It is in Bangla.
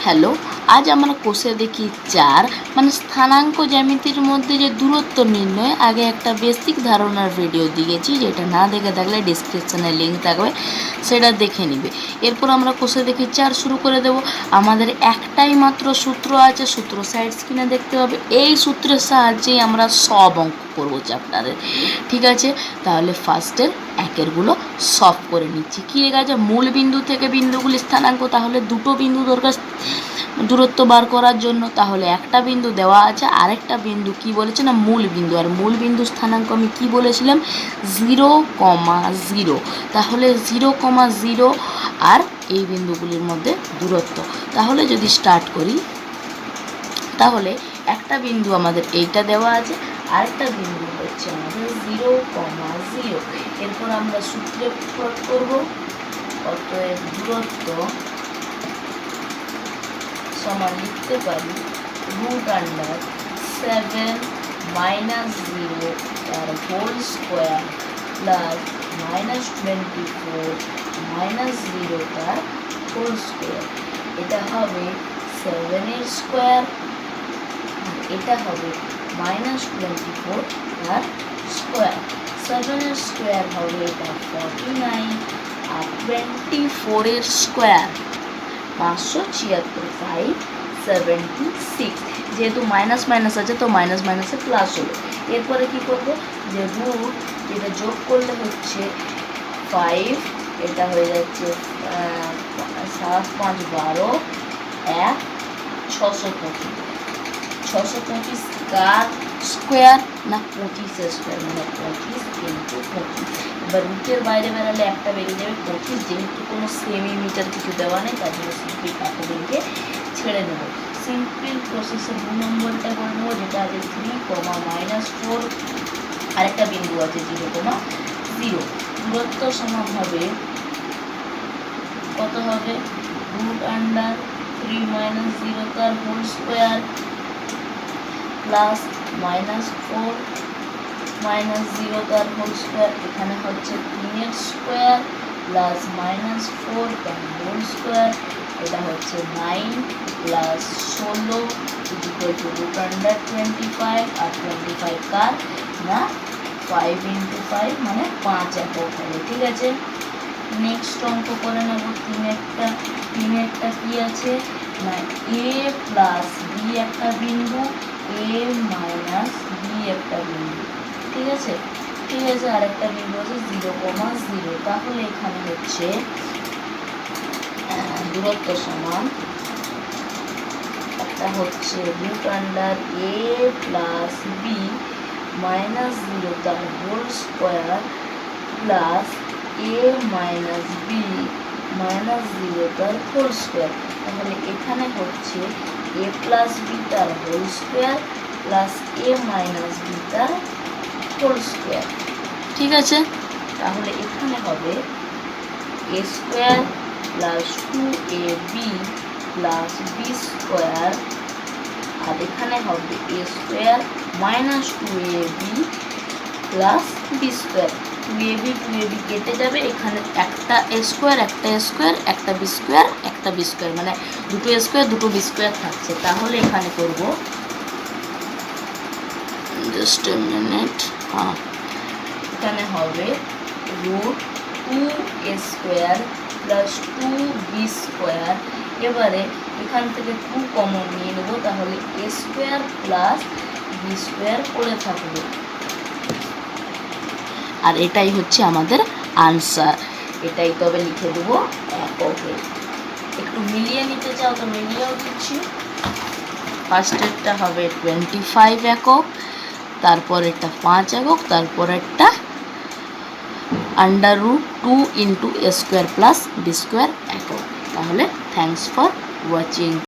হ্যালো আজ আমরা কোষে দেখি চার মানে স্থানাঙ্ক জ্যামিতির মধ্যে যে দূরত্ব নির্ণয়, আগে একটা বেসিক ধারণার ভিডিও দিয়েছি, যেটা না দেখে থাকলে ডিসক্রিপশানে লিঙ্ক থাকবে, সেটা দেখে নিবে। এরপর আমরা কোষে দেখি চার শুরু করে দেব। আমাদের একটাই মাত্র সূত্র আছে, সূত্র সাইড স্ক্রিনে দেখতে হবে এই সূত্রের সাহায্যেই আমরা সব অঙ্ক করব চ্যাপ্টারের ঠিক আছে? তাহলে ফার্স্টের একেরগুলো সলভ করে নিচ্ছি। কী লেখা আছে? মূল বিন্দু থেকে বিন্দুগুলি স্থানাঙ্ক, তাহলে দুটো বিন্দু দরকার। দূরত্ব বার করার জন্য তাহলে একটা বিন্দু দেওয়া আছে, আরেকটা বিন্দু কি বলেছে না মূল বিন্দু? আর মূল বিন্দু স্থানাঙ্ক আমি কি বলেছিলাম? Zero comma zero. তাহলে জিরো কমা জিরো আর এই বিন্দুগুলির মধ্যে দূরত্ব। তাহলে যদি স্টার্ট করি, তাহলে একটা বিন্দু আমাদের এইটা দেওয়া আছে, আরেকটা বিন্দু হচ্ছে আমাদের জিরো কমা জিরো। এরপর আমরা সূত্রে প্রয়োগ করব, অতএব দূরত্ব সমান লিখতে পারি root under seven minus zero তার whole square plus minus twenty four minus zero তার হোল স্কোয়ার এটা হবে সেভেনের স্কোয়ার এটা হবে মাইনাস টোয়েন্টি ফোর তার স্কোয়ার সেভেনের স্কোয়ার হবে এটা ফর্টি নাইন আর টোয়েন্টি ফোরের স্কোয়ার পাঁচশো ছিয়াত্তর ফাইভ সেভেন্টি সিক্স যেহেতু মাইনাস মাইনাস আছে, তো মাইনাস মাইনাসে প্লাস হলো। এরপরে কি করব? যে রুট যেটা যোগ করলে হচ্ছে ফাইভ এটা হয়ে যাচ্ছে সাত, পাঁচ, বারো, এক, ছশো পঁচিশ। ছশো পঁচিশ কার স্কোয়ার না পঁচিশের স্কোয়ার মানে পঁচিশ ইন্টু পঁচিশ এবার রুটের বাইরে বেরালে একটা বেরিয়ে যাবে পঁচিশ যেহেতু কোনো সেমিমিটার কিছু দেওয়া নেই, তার জন্য সিম্পল কাকুদেরকে ছেড়ে নেব সিম্পল প্রসেসে দু নম্বরটা করে নেব, যেটা আছে থ্রি কমা মাইনাস ফোর আরেকটা বিন্দু আছে জিরো কমা জিরো দূরত্ব সমান হবে কত হবে? Root under three minus zero তার whole square plus minus four minus zero তার হোল স্কোয়ার, এখানে হচ্ছে তিনের স্কোয়ার, প্লাস মাইনাস ফোর তার হোল স্কোয়ার, এটা হচ্ছে নাইন প্লাস ষোলো equal to root under twenty five R twenty five কার? না ফাইভ ইন্টু ফাইভ মানে পাঁচ একক হবে, ঠিক আছে? নেক্সট অঙ্ক করে নেব তিন একটা তিন একটা কি আছে? না এ প্লাস বি একটা বিন্দু এ মাইনাস বি একটা বিন্দু, ঠিক আছে? ঠিক আছে আরেকটা বিন্দু আছে জিরো কমা জিরো তাহলে এখানে হচ্ছে দূরত্ব সমান একটা হচ্ছে root under A plus B minus zero তার whole square plus A minus B minus zero তার হোল স্কোয়ার তাহলে এখানে হচ্ছে এ প্লাস বি তার whole square plus A minus B তার হোল স্কোয়ার ঠিক আছে? তাহলে এখানে হবে A square plus two A B plus B square আর এখানে হবে A square minus two A B plus B square two A B two A B কেটে যাবে। এখানে একটা স্কোয়ার একটা স্কোয়ার একটা বি স্কোয়ার একটা বি স্কোয়ার মানে দুটো স্কোয়ার দুটো বি স্কোয়ার থাকছে। তাহলে এখানে করব। জাস্ট এ মিনিট হ্যাঁ। এখানে হবে root two A square plus two B square এবারে এখান থেকে টু কমন নিয়ে নেব। তাহলে A square plus B square করে থাকবে। আর এটাই হচ্ছে আমাদের আনসার এটাই তবে লিখে দেবো একটু মিলিয়ে নিতে চাও তো মিলিয়েও দিচ্ছি। ফার্স্টেরটা হবে টোয়েন্টি ফাইভ একক তারপরেরটা পাঁচ একক তারপরেরটা under root two into A square plus B square একক। তাহলে থ্যাংকস ফর ওয়াচিং